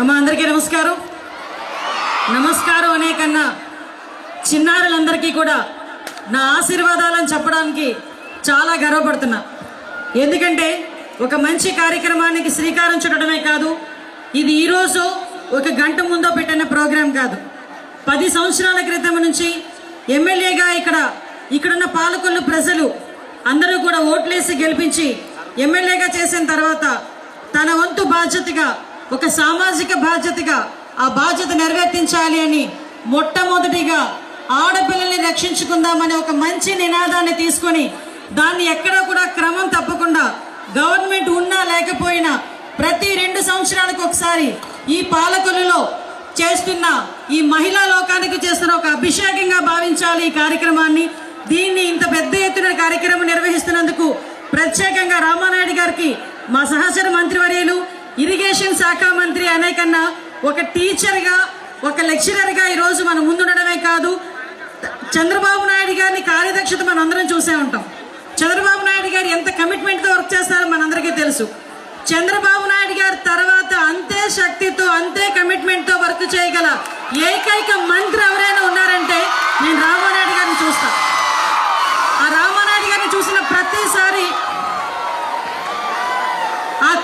అమ్మ అందరికీ నమస్కారం. నమస్కారం అనే కన్నా చిన్నారులందరికీ కూడా నా ఆశీర్వాదాలను చెప్పడానికి చాలా గర్వపడుతున్నా. ఎందుకంటే ఒక మంచి కార్యక్రమానికి శ్రీకారం చుట్టడమే కాదు ఇది ఈరోజు ఒక గంట ముందో పెట్టిన ప్రోగ్రాం కాదు. పది సంవత్సరాల క్రితం నుంచి ఎమ్మెల్యేగా ఇక్కడ ఇక్కడున్న పాలకొల్లు ప్రజలు అందరూ కూడా ఓట్లేసి గెలిపించి ఎమ్మెల్యేగా చేసిన తర్వాత తన వంతు బాధ్యతగా ఒక సామాజిక బాధ్యతగా ఆ బాధ్యత నెరవేర్తించాలి అని మొట్టమొదటిగా ఆడపిల్లల్ని రక్షించుకుందామని ఒక మంచి నినాదాన్ని తీసుకొని దాన్ని ఎక్కడా కూడా క్రమం తప్పకుండా గవర్నమెంట్ ఉన్నా లేకపోయినా ప్రతి రెండు సంవత్సరాలకు ఒకసారి ఈ పాలకులలో చేస్తున్న ఈ మహిళా లోకానికి చేస్తున్న ఒక అభిషేకంగా భావించాలి ఈ కార్యక్రమాన్ని. దీన్ని ఇంత పెద్ద ఎత్తున కార్యక్రమం నిర్వహిస్తున్నందుకు ప్రత్యేకంగా రామానాయుడు గారికి మా సహచర మంత్రివర్యులు ఇరిగేషన్ శాఖ మంత్రి అనే కన్నా ఒక టీచర్గా ఒక లెక్చరర్గా ఈరోజు మనం ముందుండడమే కాదు చంద్రబాబు నాయుడు గారిని కార్యదక్షత మనం అందరం చూసే ఉంటాం. చంద్రబాబు నాయుడు గారు ఎంత కమిట్మెంట్తో వర్క్ చేస్తారో మనందరికీ తెలుసు. చంద్రబాబు నాయుడు గారి తర్వాత అంతే శక్తితో అంతే కమిట్మెంట్తో వర్క్ చేయగల ఏకైక మంత్రి ఎవరైనా ఉన్నారంటే నేను రామానాయుడు గారిని చూస్తాను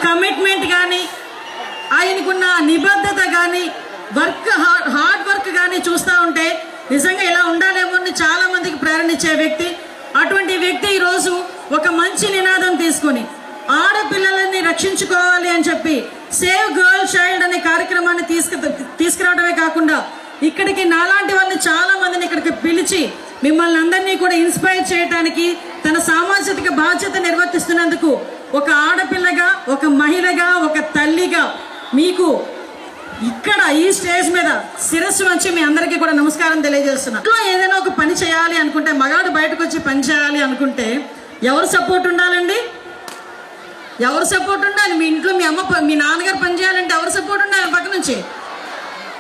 కమిట్మెంట్ కానీ ఆయనకున్న నిబద్ధత కానీ వర్క్ హార్డ్ వర్క్ కానీ చూస్తూ ఉంటే నిజంగా ఇలా ఉండాలేమో అని చాలామందికి ప్రేరణించే వ్యక్తి. అటువంటి వ్యక్తి ఈరోజు ఒక మంచి నినాదం తీసుకొని ఆడపిల్లలని రక్షించుకోవాలి అని చెప్పి సేవ్ గర్ల్ చైల్డ్ అనే కార్యక్రమాన్ని తీసుకు తీసుకురావడమే కాకుండా ఇక్కడికి నాలాంటి వాళ్ళని చాలా మందిని ఇక్కడికి పిలిచి మిమ్మల్ని అందరినీ కూడా ఇన్స్పైర్ చేయడానికి తన సామాజిక బాధ్యత నిర్వర్తిస్తున్నందుకు ఒక ఆడపిల్లగా ఒక మహిళగా ఒక తల్లిగా మీకు ఇక్కడ ఈ స్టేజ్ మీద శిరస్సు వచ్చి మీ అందరికీ కూడా నమస్కారం తెలియజేస్తున్నా. ఇంట్లో ఏదైనా ఒక పని చేయాలి అనుకుంటే మగాడు బయటకు వచ్చి పని చేయాలి అనుకుంటే ఎవరు సపోర్ట్ ఉండాలండి? ఎవరు సపోర్ట్ ఉండాలి? మీ ఇంట్లో మీ అమ్మ మీ నాన్నగారు పని చేయాలంటే ఎవరు సపోర్ట్ ఉండాలి పక్క నుంచి?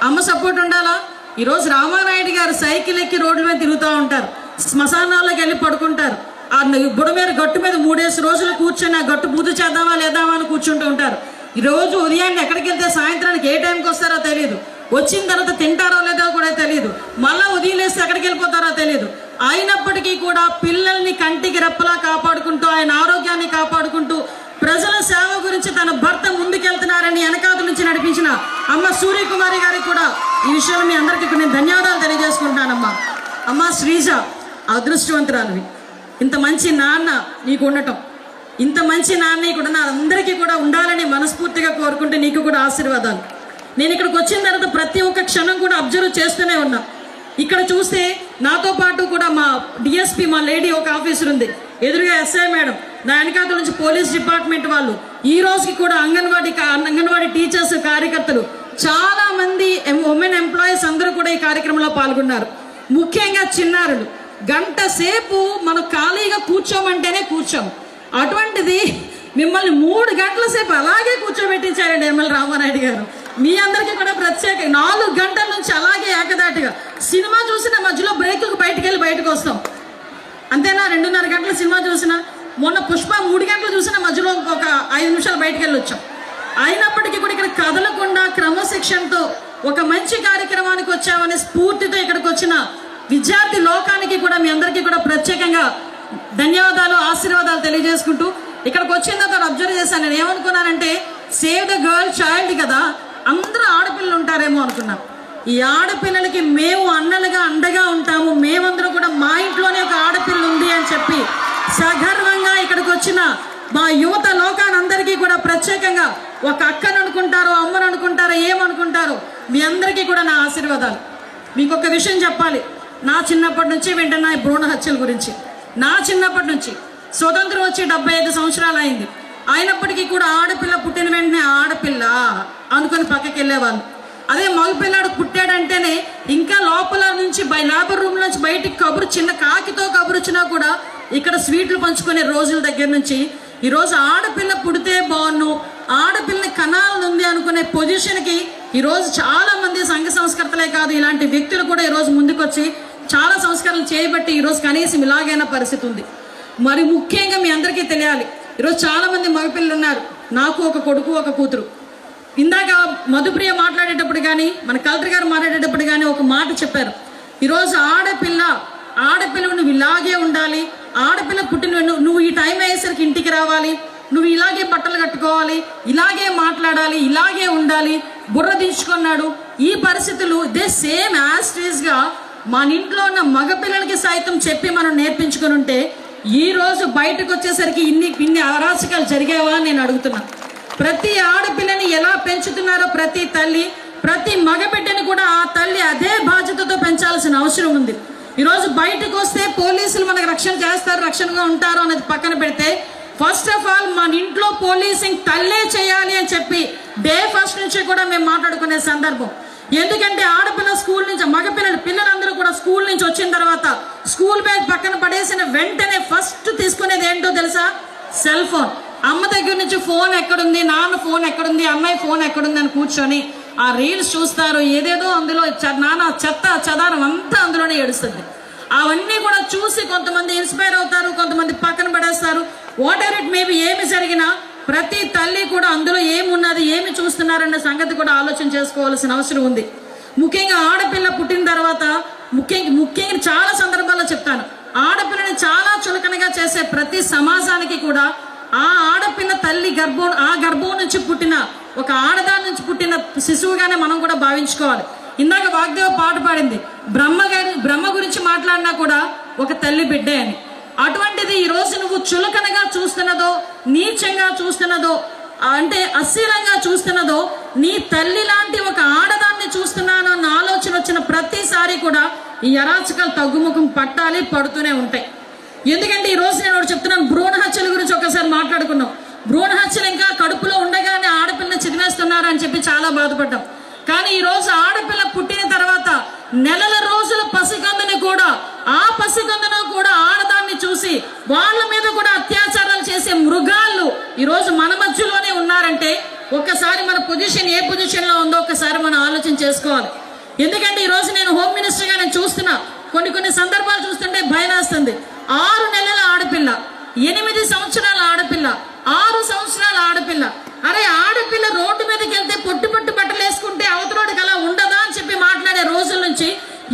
అమ్మ సపోర్ట్ ఉండాలా? ఈరోజు రామానాయుడు గారు సైకిల్ ఎక్కి రోడ్ల మీద తిరుగుతూ ఉంటారు. శ్మశానాల్లోకి వెళ్ళి పడుకుంటారు. ఆ బుడ మీద గట్టు మీద మూడేసి రోజులు కూర్చొని ఆ గట్టు పూజ చేద్దామా లేదామా అని కూర్చుంటూ ఉంటారు. ఈ రోజు ఉదయాన్నే ఎక్కడికి వెళ్తే సాయంత్రానికి ఏ టైంకి వస్తారో తెలియదు వచ్చిన తర్వాత తింటారో లేదో కూడా తెలియదు మళ్ళా ఉదయం లేస్తే ఎక్కడికి వెళ్ళిపోతారో తెలియదు అయినప్పటికీ కూడా పిల్లల్ని కంటికి రెప్పలా కాపాడుకుంటూ ఆయన ఆరోగ్యాన్ని కాపాడుకుంటూ ప్రజల సేవ గురించి తన భర్త ముందుకెళ్తున్నారని వెనకాత నుంచి నడిపించిన అమ్మ సూర్యకుమారి గారికి కూడా ఈ విషయంలో మీ అందరికీ నేను ధన్యవాదాలు తెలియజేసుకుంటానమ్మా. అమ్మ శ్రీజ అదృష్టవంతురాలివి. ఇంత మంచి నాన్న నీకు ఉండటం. ఇంత మంచి నాన్న కూడా నా అందరికీ కూడా ఉండాలని మనస్ఫూర్తిగా కోరుకుంటే నీకు కూడా ఆశీర్వాదాలు. నేను ఇక్కడికి వచ్చిన తర్వాత ప్రతి ఒక్క క్షణం కూడా అబ్జర్వ్ చేస్తూనే ఉన్నా. ఇక్కడ చూస్తే నాతో పాటు కూడా మా డిఎస్పి మా లేడీ ఒక ఆఫీసర్ ఉంది. ఎదురుగా ఎస్ఐ మేడం. నా వెనకాల నుంచి పోలీస్ డిపార్ట్మెంట్ వాళ్ళు. ఈ రోజుకి కూడా అంగన్వాడీ అంగన్వాడీ టీచర్స్ కార్యకర్తలు. చాలా మంది ఉమెన్ ఎంప్లాయీస్ అందరూ కూడా ఈ కార్యక్రమంలో పాల్గొన్నారు. ముఖ్యంగా చిన్నారులు. గంట సేపు మనం ఖాళీగా కూర్చోమంటేనే కూర్చోం. అటువంటిది మిమ్మల్ని మూడు గంటల సేపు అలాగే కూర్చోబెట్టించారండి ఎమ్మెల్యే రామానాయుడు గారు. మీ అందరికీ కూడా ప్రత్యేక నాలుగు గంటల నుంచి అలాగే ఏకదాటిగా. సినిమా చూసిన మధ్యలో బ్రేక్ బయటికి వెళ్ళి బయటకు వస్తాం. అంతేనా? రెండున్నర గంటల సినిమా చూసిన మొన్న పుష్ప మూడు గంటలు చూసిన మధ్యలో ఒక ఐదు నిమిషాలు బయటకు వెళ్ళి వచ్చాం. అయినప్పటికీ కూడా ఇక్కడ కదలకుండా క్రమశిక్షణతో ఒక మంచి కార్యక్రమానికి వచ్చామనే స్ఫూర్తితో ఇక్కడికి వచ్చిన విద్యార్థి లోకానికి కూడా మీ అందరికీ కూడా ప్రత్యేకంగా ధన్యవాదాలు ఆశీర్వాదాలు తెలియజేసుకుంటూ ఇక్కడికి వచ్చిన తర్వాత అబ్జర్వ్ చేశాను. నేను ఏమనుకున్నానంటే సేవ్ ద గర్ల్ చైల్డ్ కదా అందరూ ఆడపిల్లలు ఉంటారేమో అనుకున్నాను ఈ ఆడపిల్లలకి మేము అన్నలుగా అండగా ఉంటాము. మేమందరం కూడా మా ఇంట్లోనే ఒక ఆడపిల్ల ఉంది అని చెప్పి సగర్వంగా ఇక్కడికి వచ్చిన మా యువత లోకానందరికీ కూడా ప్రత్యేకంగా ఒక అక్కను అనుకుంటారో అమ్మను అనుకుంటారో ఏమనుకుంటారో మీ అందరికీ కూడా నా ఆశీర్వాదాలు. మీకు ఒక విషయం చెప్పాలి. నా చిన్నప్పటి నుంచి వింటున్నా ఈ భ్రూణ హత్యల గురించి. నా చిన్నప్పటి నుంచి. స్వతంత్రం వచ్చి డెబ్బై ఐదు సంవత్సరాలు అయింది. అయినప్పటికీ కూడా ఆడపిల్ల పుట్టిన వెంటనే ఆడపిల్ల అనుకుని పక్కకి వెళ్ళేవాళ్ళు. అదే మగపిల్లాడు పుట్టాడంటేనే ఇంకా లోపల నుంచి బై లేబర్ రూమ్ నుంచి బయటికి కబురు చిన్న కాకితో కబురు వచ్చినా కూడా ఇక్కడ స్వీట్లు పంచుకునే రోజుల దగ్గర నుంచి ఈరోజు ఆడపిల్ల పుడితే బాగున్ను ఆడపిల్లని కనాలని ఉంది అనుకునే పొజిషన్కి ఈరోజు చాలామంది సంఘ సంస్కర్తలే కాదు ఇలాంటి వ్యక్తులు కూడా ఈరోజు ముందుకొచ్చి చాలా సంస్కరణలు చేయబట్టి ఈరోజు కనీసం ఇలాగైన పరిస్థితి ఉంది. మరి ముఖ్యంగా మీ అందరికీ తెలియాలి ఈరోజు చాలామంది మగపిల్లలు ఉన్నారు. నాకు ఒక కొడుకు ఒక కూతురు. ఇందాక మధుప్రియ మాట్లాడేటప్పుడు కానీ మన కలెక్టర్ గారు మాట్లాడేటప్పుడు కానీ ఒక మాట చెప్పారు. ఈరోజు ఆడపిల్ల ఆడపిల్ల నువ్వు ఇలాగే ఉండాలి ఆడపిల్ల పుట్టిన నువ్వు- ఈ టైం అయ్యేసరికి ఇంటికి రావాలి నువ్వు ఇలాగే బట్టలు కట్టుకోవాలి ఇలాగే మాట్లాడాలి ఇలాగే ఉండాలి బుర్ర దించుకున్నాడు. ఈ పరిస్థితులు దే సేమ్ యాస్టేజ్గా మన ఇంట్లో ఉన్న మగపిల్లలకి సైతం చెప్పి మనం నేర్పించుకుని ఉంటే ఈ రోజు బయటకు వచ్చేసరికి ఇన్ని ఇన్ని అరాచకాలు జరిగేవా అని నేను అడుగుతున్నా. ప్రతి ఆడపిల్లని ఎలా పెంచుతున్నారో ప్రతి తల్లి ప్రతి మగబిడ్డని కూడా ఆ తల్లి అదే బాధ్యతతో పెంచాల్సిన అవసరం ఉంది. ఈరోజు బయటకు వస్తే పోలీసులు మనకు రక్షణ చేస్తారు రక్షణగా ఉంటారు అనేది పక్కన పెడితే ఫస్ట్ ఆఫ్ ఆల్ మన ఇంట్లో పోలీసింగ్ తల్లే చేయాలి అని చెప్పి డే ఫస్ట్ నుంచి కూడా మేము మాట్లాడుకునే సందర్భం. ఎందుకంటే ఆడపిల్ల స్కూల్ నుంచి మగపిల్లలు పిల్లలందరూ కూడా స్కూల్ నుంచి వచ్చిన తర్వాత స్కూల్ బ్యాగ్ పక్కన పడేసిన వెంటనే ఫస్ట్ తీసుకునేది ఏంటో తెలుసా? Cell phone. అమ్మ దగ్గర నుంచి ఫోన్ ఎక్కడుంది నాన్న ఫోన్ ఎక్కడుంది అమ్మాయి ఫోన్ ఎక్కడుంది అని కూర్చొని ఆ రీల్స్ చూస్తారు. ఏదేదో అందులో చ- నాన్న చెత్త చదారం అంతా అందులోనే ఏడుస్తుంది. అవన్నీ కూడా చూసి కొంతమంది ఇన్స్పైర్ అవుతారు కొంతమంది పక్కన పడేస్తారు. వాట్ ఎవర్ ఇట్ మేబీ ఏమి జరిగినా ప్రతి తల్లి కూడా అందులో ఏమున్నది ఏమి చూస్తున్నారన్న సంగతి కూడా ఆలోచన చేసుకోవాల్సిన అవసరం ఉంది. ముఖ్యంగా ఆడపిల్ల పుట్టిన తర్వాత ముఖ్యంగా ముఖ్యంగా చాలా సందర్భాల్లో చెప్తాను. ఆడపిల్లని చాలా చులకనగా చేసే ప్రతి సమాజానికి కూడా ఆ ఆడపిల్ల తల్లి గర్భం ఆ గర్భం నుంచి పుట్టిన ఒక ఆడదాని నుంచి పుట్టిన శిశువుగానే మనం కూడా భావించుకోవాలి. ఇందాక వాగ్దేవ పాట పాడింది బ్రహ్మ గారి బ్రహ్మ గురించి మాట్లాడినా కూడా ఒక తల్లి బిడ్డే అని. అటువంటిది ఈ రోజు నువ్వు చులకనగా చూస్తున్నదో నీచంగా చూస్తున్నదో అంటే అస్థిరంగా చూస్తున్నదో నీ తల్లి లాంటి ఒక ఆడదాన్ని చూస్తున్నాను అన్న ఆలోచన వచ్చిన ప్రతిసారి కూడా ఈ అరాచకాలు తగ్గుముఖం పట్టాలి పడుతూనే ఉంటాయి. ఎందుకంటే ఈ రోజు నేను ఒకటి చెప్తున్నాను భ్రూణ హత్యల గురించి ఒకసారి మాట్లాడుకున్నాం భ్రూణ హత్యలు ఇంకా కడుపులో ఉండగానే ఆడపిల్లని చిదిమేస్తున్నారు అని చెప్పి చాలా బాధపడ్డాం. కానీ ఈ రోజు ఆడపిల్ల పుట్టిన తర్వాత నెలల రోజుల పసికందుని కూడా ఆ పసికందును కూడా ఆడదాన్ని చూసి వాళ్ళ మీద కూడా అత్యాచారాలు చేసే మృగాళ్ళు ఈ రోజు మన మధ్యలోనే ఉన్నారంటే ఒక్కసారి మన పొజిషన్ ఏ పొజిషన్లో ఉందో ఒకసారి మనం ఆలోచన చేసుకోవాలి. ఎందుకంటే ఈ రోజు నేను హోమ్ మినిస్టర్గా నేను చూస్తున్నా కొన్ని కొన్ని సందర్భాలు చూస్తుంటే భయం వేస్తుంది. ఆరు నెలల ఆడపిల్ల ఎనిమిది సంవత్సరాల ఆడపిల్ల ఆరు సంవత్సరాల ఆడపిల్ల. అరే ఆడపిల్ల రోడ్డు మీదకి వెళ్తే పొట్టు పొట్టు బట్టలు వేసుకుంటే అవతలోడికి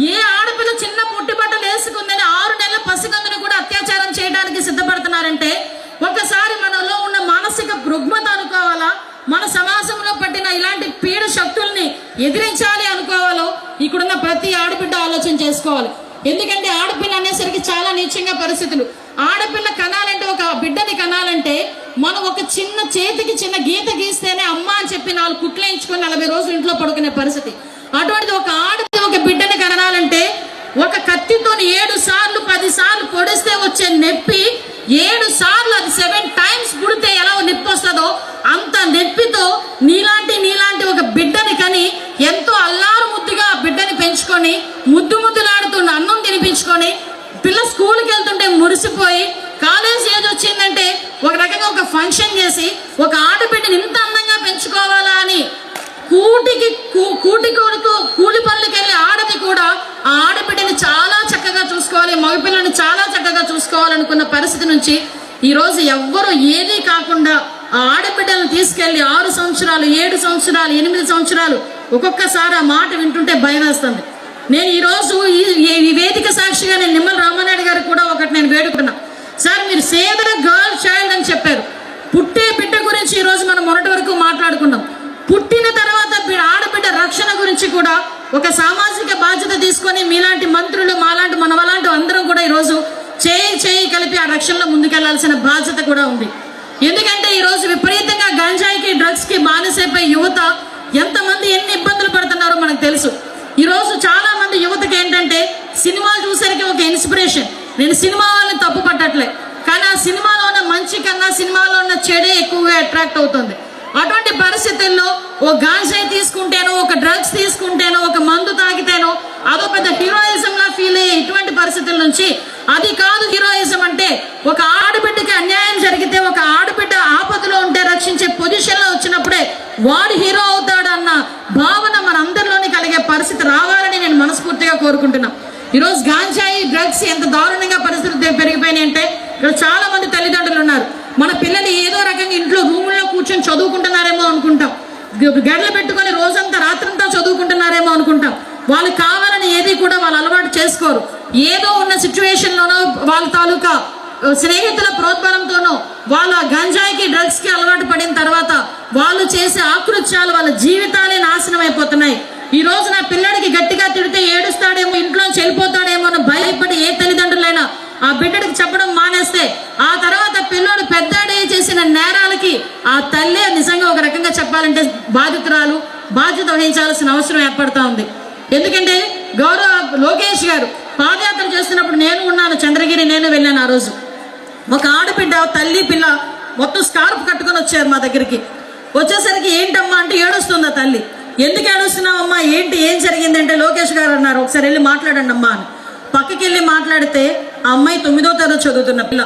ఏ ఆడపిల్ల చిన్న పొట్టి బట్టలు వేసుకుందని ఆరు నెలల పసికందుని కూడా అత్యాచారం చేయడానికి సిద్ధపడుతున్నారంటే ఒకసారి మనలో ఉన్న మానసిక రుగ్మత అనుకోవాలా? మన సమాజంలో పట్టిన ఇలాంటి పీడ శక్తుల్ని ఎదిరించాలి అనుకోవాలో? ఇక్కడున్న ప్రతి ఆడబిడ్డ ఆలోచన చేసుకోవాలి. ఎందుకంటే ఆడపిల్ల అనేసరికి చాలా నీచంగా పరిస్థితులు. ఆడపిల్ల కనాలంటే ఒక బిడ్డని కనాలంటే మనం ఒక చిన్న చేతికి చిన్న గీత గీస్తేనే అమ్మ అని చెప్పి నాలుగు కుట్లేయించుకొని నలభై రోజులు ఇంట్లో పడుకునే పరిస్థితి. అటువంటిది ఒక ఆడపిల్ల బిడ్డని కనాలంటే ఒక కత్తితో ఏడు సార్లు పది సార్లు పొడిస్తే వచ్చే నొప్పి ఏడు సార్లు అది సెవెన్ టైమ్స్ పుడితే ఎలా నొప్పి వస్తుందో అంత నొప్పితో నీలాంటి నీలాంటి ఒక బిడ్డని కని ఎంతో అల్లారు ముద్దుగా ఆ బిడ్డని పెంచుకొని ముద్దు ముద్దులాడుతున్న అన్నం తినిపించుకొని పిల్ల స్కూల్కి వెళ్తుంటే మురిసిపోయి కాలేజ్ ఏజ్ వచ్చిందంటే ఒక రకంగా ఒక ఫంక్షన్ చేసి ఒక ఆడబిడ్డని ఇంత అందంగా పెంచుకోవాలా అని కూటికి కూ- కూటి కొడుకు కూలి పనులకి వెళ్ళే ఆడది కూడా ఆ ఆడబిడ్డని చాలా చక్కగా చూసుకోవాలి మగపిల్లని చాలా చక్కగా చూసుకోవాలనుకున్న పరిస్థితి నుంచి ఈరోజు ఎవ్వరూ ఏదీ కాకుండా ఆ ఆడబిడ్డలను తీసుకెళ్ళి ఆరు సంవత్సరాలు ఏడు సంవత్సరాలు ఎనిమిది సంవత్సరాలు ఒక్కొక్కసారి ఆ మాట వింటుంటే భయం వేస్తుంది. నేను ఈరోజు ఈ ఈ వేదిక సాక్షిగా నేను నిమ్మల రామానాయుడు గారు కూడా ఒకటి నేను వేడుకున్నా. సార్ మీరు సేదర గర్ల్ చైల్డ్ అని చెప్పారు. పుట్టే బిడ్డ గురించి ఈరోజు మనం మొన్నటి వరకు మాట్లాడుకున్నాం. పుట్టిన తర్వాత గురించి కూడా ఒక సామాజిక బాధ్యత తీసుకొని మీలాంటి మంత్రులు మాలాంటి మనవలాంటి అందరం కూడా ఈరోజు చేయి చేయి కలిపి ఆ రక్షణలో ముందుకెళ్ళాల్సిన బాధ్యత కూడా ఉంది. ఎందుకంటే ఈరోజు విపరీతంగా గంజాయికి డ్రగ్స్కి బానిసైపోయి యువత ఎంతమంది ఎన్ని ఇబ్బందులు పడుతున్నారో మనకు తెలుసు. ఈరోజు చాలా మంది యువతకి ఏంటంటే సినిమా చూసరికి ఒక ఇన్స్పిరేషన్. నేను సినిమా వాళ్ళని తప్పు పట్టట్లే. కానీ ఆ సినిమాలో ఉన్న మంచి కన్నా సినిమాలో ఉన్న చెడే ఎక్కువగా అట్రాక్ట్ అవుతుంది. అటువంటి పరిస్థితుల్లో ఓ గాంజాయి తీసుకుంటేనో ఒక డ్రగ్స్ తీసుకుంటేనో ఒక మందు తాగితేనో అదో పెద్ద హీరోయిజం లా ఫీల్ అయ్యే ఇటువంటి పరిస్థితుల నుంచి అది కాదు హీరోయిజం అంటే ఒక ఆడబిడ్డకి అన్యాయం జరిగితే ఒక ఆడబిడ్డ ఆపదలో ఉంటే రక్షించే పొజిషన్లో వచ్చినప్పుడే వాడు హీరో అవుతాడన్న భావన మనందరిలోని కలిగే పరిస్థితి రావాలని నేను మనస్ఫూర్తిగా కోరుకుంటున్నా. ఈరోజు గాంజాయి డ్రగ్స్ ఎంత దారుణంగా పరిస్థితులు పెరిగిపోయినాయి అంటే ఇక్కడ చాలా మంది తల్లిదండ్రులు ఉన్నారు. మన పిల్లలు ఏదో రకంగా ఇంట్లో రూముల్లో కూర్చొని చదువుకుంటున్నారేమో అనుకుంటాం. గడ్డలు పెట్టుకొని రోజంతా రాత్రంతా చదువుకుంటున్నారేమో అనుకుంటాం. వాళ్ళు కావాలని ఏది కూడా వాళ్ళు అలవాటు చేసుకోరు. ఏదో ఉన్న సిచ్యువేషన్లోనో వాళ్ళ తాలూకా స్నేహితుల స్నేహితుల ప్రోద్బలంతోనో ఆ గంజాయికి డ్రగ్స్కి అలవాటు పడిన తర్వాత వాళ్ళు చేసే ఆకృత్యాలు వాళ్ళ జీవితాలే నాశనం అయిపోతున్నాయి. ఈ రోజు నా పిల్లడికి గట్టిగా తిడితే ఏడుస్తాడేమో ఇంట్లో వెళ్ళిపోతాడేమో అని భయపడి ఏ తల్లిదండ్రులైనా ఆ బిడ్డడికి చెప్పడం మానేస్తే ఆ తర్వాత ఆ తల్లే నిజంగా ఒక రకంగా చెప్పాలంటే బాధితురాలు బాధ్యత వహించాల్సిన అవసరం ఏర్పడతా ఉంది. ఎందుకంటే గౌరవ లోకేష్ గారు పాదయాత్ర చేస్తున్నప్పుడు నేను ఉన్నాను చంద్రగిరి నేను వెళ్ళాను ఆ రోజు. ఒక ఆడబిడ్డ తల్లి పిల్ల మొత్తం స్కార్ఫ్ కట్టుకొని వచ్చారు మా దగ్గరికి. వచ్చేసరికి ఏంటమ్మా అంటే ఏడుస్తుందా తల్లి. ఎందుకు ఏడుస్తున్నావమ్మా? ఏంటి? ఏం జరిగిందంటే లోకేష్ గారు అన్నారు ఒకసారి వెళ్ళి మాట్లాడండి అమ్మా అని. పక్కకి వెళ్ళి మాట్లాడితే ఆ అమ్మాయి తొమ్మిదో తరగతి చదువుతున్న పిల్ల.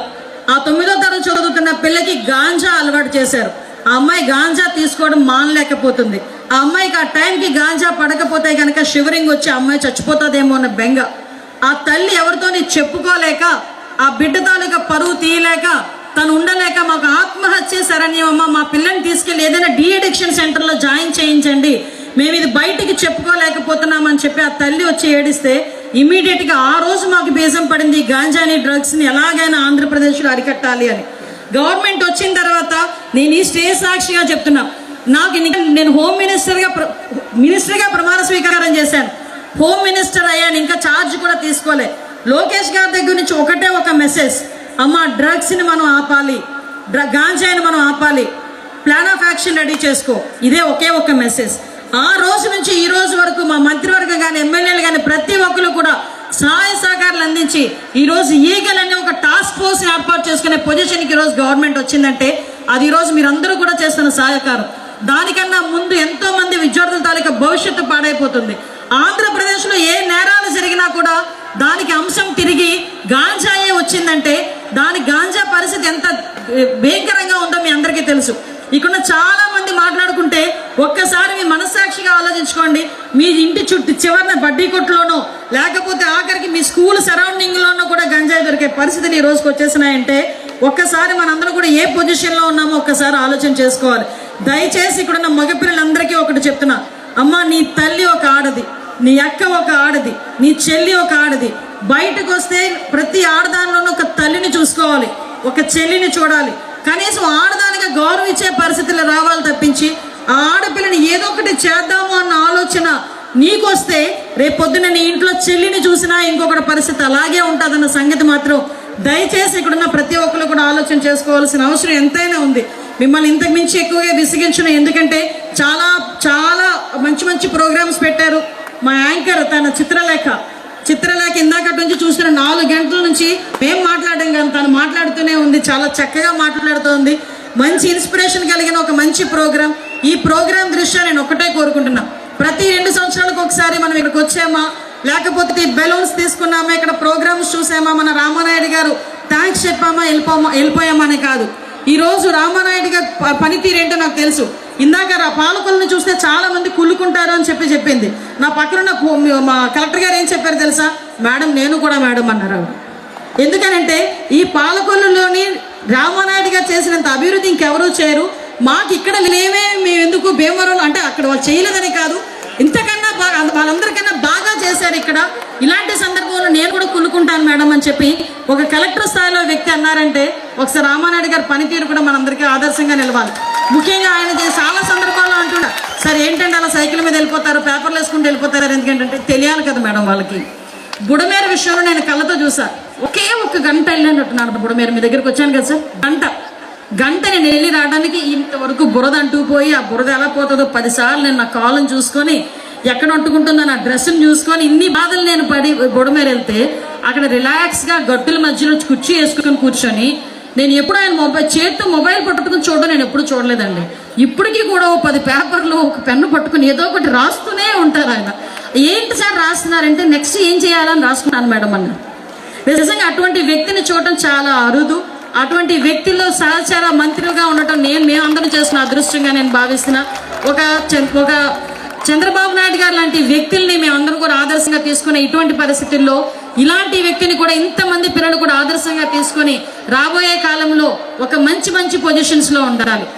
ఆ తొమ్మిదో తరగతి చదువుతున్న పిల్లకి గాంజా అలవాటు చేశారు. ఆ అమ్మాయి గాంజా తీసుకోవడం మానలేకపోతుంది. ఆ అమ్మాయికి ఆ టైంకి గాంజా పడకపోతే కనుక షివరింగ్ వచ్చి ఆ అమ్మాయి చచ్చిపోతుందేమో అన్న బెంగ. ఆ తల్లి ఎవరితోని చెప్పుకోలేక ఆ బిడ్డ తాలూకా పరువు తీయలేక తను ఉండలేక మాకు ఆత్మహత్య శరణ్యమమ్మ మా పిల్లని తీసుకెళ్ళి ఏదైనా డీఎడిక్షన్ సెంటర్లో జాయిన్ చేయించండి. మేము ఇది బయటికి చెప్పుకోలేకపోతున్నామని చెప్పి ఆ తల్లి వచ్చి ఏడిస్తే ఇమీడియట్గా ఆ రోజు మాకు బీజం పడింది. గాంజాని డ్రగ్స్ని ఎలాగైనా ఆంధ్రప్రదేశ్లో అరికట్టాలి అని. గవర్నమెంట్ వచ్చిన తర్వాత నేను ఈ స్టేజ్ సాక్షిగా చెప్తున్నా. నాకు నేను హోమ్ మినిస్టర్గా మినిస్టర్గా ప్రమాణ స్వీకారం చేశాను. హోమ్ మినిస్టర్ అయ్యాను. ఇంకా ఛార్జ్ కూడా తీసుకోలే. లోకేష్ గారి దగ్గర నుంచి ఒకటే ఒక మెసేజ్ అమ్మ డ్రగ్స్ని మనం ఆపాలి. డ్ర గాంజాయిని మనం ఆపాలి. ప్లాన్ ఆఫ్ యాక్షన్ రెడీ చేసుకో. ఇదే ఒకే ఒక మెసేజ్ ఆ రోజు నుంచి ఈ రోజు వరకు మా మంత్రివర్గం కానీ ఎమ్మెల్యేలు కానీ ప్రతి ఒక్కరు కూడా సహాయ సహకారాలు అందించి ఈరోజు ఈగలనే ఒక టాస్క్ ఫోర్స్ ఏర్పాటు చేసుకునే పొజిషన్కి ఈ రోజు గవర్నమెంట్ వచ్చిందంటే అది ఈరోజు మీరందరూ కూడా చేస్తున్న సహకారం. దానికన్నా ముందు ఎంతో మంది విద్యార్థుల తాలూకా భవిష్యత్తు పాడైపోతుంది. ఆంధ్రప్రదేశ్లో ఏ నేరాలు జరిగినా కూడా దానికి అంశం తిరిగి గాంజాయే వచ్చిందంటే దాని గాంజా పరిస్థితి ఎంత భయంకరంగా ఉందో మీ అందరికీ తెలుసు. ఇక్కడ చాలా మంది మాట్లాడుకుంటే ఒక్కసారి మీ మనస్సాక్షిగా ఆలోచించుకోండి. మీ ఇంటి చుట్టూ చివరిన బడ్డీ కొట్టులోనో లేకపోతే ఆఖరికి మీ స్కూల్ సరౌండింగ్లోనో కూడా గంజాయి దొరికే పరిస్థితులు ఈ రోజుకి వచ్చేసినాయంటే ఒక్కసారి మనందరం కూడా ఏ పొజిషన్లో ఉన్నామో ఒక్కసారి ఆలోచన చేసుకోవాలి. దయచేసి ఇక్కడున్న మగపిల్లలందరికీ ఒకటి చెప్తున్నా. అమ్మా నీ తల్లి ఒక ఆడది నీ అక్క ఒక ఆడది నీ చెల్లి ఒక ఆడది. బయటకు వస్తే ప్రతి ఆడదానిలోనూ ఒక తల్లిని చూసుకోవాలి ఒక చెల్లిని చూడాలి. కనీసం ఆడదా గౌరవం ఇచ్చే పరిస్థితులు రావాలి తప్పించి ఆ ఆడపిల్లని ఏదో ఒకటి చేద్దాము అన్న ఆలోచన నీకొస్తే రేపొద్దున నీ ఇంట్లో చెల్లిని చూసినా ఇంకొకటి పరిస్థితి అలాగే ఉంటుందన్న సంగతి మాత్రం దయచేసి ఇక్కడున్న ప్రతి ఒక్కరు కూడా ఆలోచన చేసుకోవాల్సిన అవసరం ఎంతైనా ఉంది. మిమ్మల్ని ఇంతకు మించి ఎక్కువగా విసిగించిన. ఎందుకంటే చాలా చాలా మంచి మంచి ప్రోగ్రామ్స్ పెట్టారు మా యాంకర్ తన చిత్రలేఖ. చిత్రలేఖ ఇందాకటి నుంచి చూసిన నాలుగు గంటల నుంచి మేము మాట్లాడడం కానీ తను మాట్లాడుతూనే ఉంది. చాలా చక్కగా మాట్లాడుతోంది. మంచి ఇన్స్పిరేషన్ కలిగిన ఒక మంచి ప్రోగ్రాం ఈ ప్రోగ్రాం దృష్ట్యా నేను ఒకటే కోరుకుంటున్నా. ప్రతి రెండు సంవత్సరాలకు ఒకసారి మనం ఇక్కడికి వచ్చామా? లేకపోతే బెలూన్స్ తీసుకున్నామా? ఇక్కడ ప్రోగ్రామ్స్ చూసామా? మన రామానాయుడు గారు థ్యాంక్స్ చెప్పామా? వెళ్ళిపోమా? వెళ్ళిపోయామా అని కాదు ఈరోజు రామానాయుడు గారి పనితీరు ఏంటో నాకు తెలుసు. ఇందాక రా- పాలకులను చూస్తే చాలా మంది కుళ్ళుకుంటారు అని చెప్పి చెప్పింది. నా పక్కన మా కలెక్టర్ గారు ఏం చెప్పారు తెలుసా? మేడం నేను కూడా మేడం అన్నారు ఎందుకనంటే ఈ పాలకొల్లులోని రామానాయుడు గారు చేసినంత అభివృద్ధి ఇంకెవరూ చేయరు. మాకు ఇక్కడ లేవే మేము ఎందుకు భీమవరం అంటే అక్కడ వాళ్ళు చేయలేదని కాదు. ఇంతకన్నా బాగా వాళ్ళందరికన్నా బాగా చేశారు ఇక్కడ. ఇలాంటి సందర్భంలో నేను కూడా కుళ్ళుకుంటాను మేడం అని చెప్పి ఒక కలెక్టర్ స్థాయిలో వ్యక్తి అన్నారంటే ఒకసారి రామానాయుడు గారి పనితీరు కూడా మనందరికీ ఆదర్శంగా నిలవాలి. ముఖ్యంగా ఆయన చాలా సందర్భాల్లో అంటున్నా సరే ఏంటంటే అలా సైకిల్ మీద వెళ్ళిపోతారు పేపర్లు వేసుకుంటూ వెళ్ళిపోతారు ఎందుకంటే తెలియాలి కదా మేడం వాళ్ళకి. బుడమేర విషయంలో నేను కళ్ళతో చూసా. ఒకే ఒక గంట వెళ్ళినట్టున్నాను మీరు మీ దగ్గరికి వచ్చాను కదా సార్. గంట. గంట నేను వెళ్ళి రావడానికి ఇంతవరకు బురద అంటూ పోయి ఆ బురద ఎలా పోతుందో పదిసార్లు నేను నా కాలం చూసుకొని ఎక్కడ అంటుకుంటుందో నా డ్రెస్సును చూసుకొని ఇన్ని బాధలు నేను పడి బుడమేర వెళ్తే అక్కడ రిలాక్స్గా గట్టుల మధ్యలో కుర్చీ వేసుకొని కూర్చొని నేను ఎప్పుడు ఆయన మొబైల్ చేతితో మొబైల్ పట్టుకుని చూడడం నేను ఎప్పుడు చూడలేదండి. ఇప్పటికీ కూడా ఓ పది పేపర్లు ఒక పెన్ను పట్టుకుని ఏదో ఒకటి రాస్తూనే ఉంటారు ఆయన. ఏంటి సార్ రాస్తున్నారంటే నెక్స్ట్ ఏం చేయాలని రాసుకున్నాను మేడం అన్న. నిజంగా అటువంటి వ్యక్తిని చూడటం చాలా అరుదు. అటువంటి వ్యక్తిలో సహచార మంత్రిగా ఉండటం నేను మేమందరం చేసిన అదృష్టంగా నేను భావిస్తున్నా. ఒక ఒక చంద్రబాబు నాయుడు గారు లాంటి వ్యక్తుల్ని మేమందరం కూడా ఆదర్శంగా తీసుకునే ఇటువంటి పరిస్థితుల్లో ఇలాంటి వ్యక్తిని కూడా ఇంతమంది పిల్లలు కూడా ఆదర్శంగా తీసుకొని రాబోయే కాలంలో ఒక మంచి మంచి పొజిషన్స్లో ఉండాలి.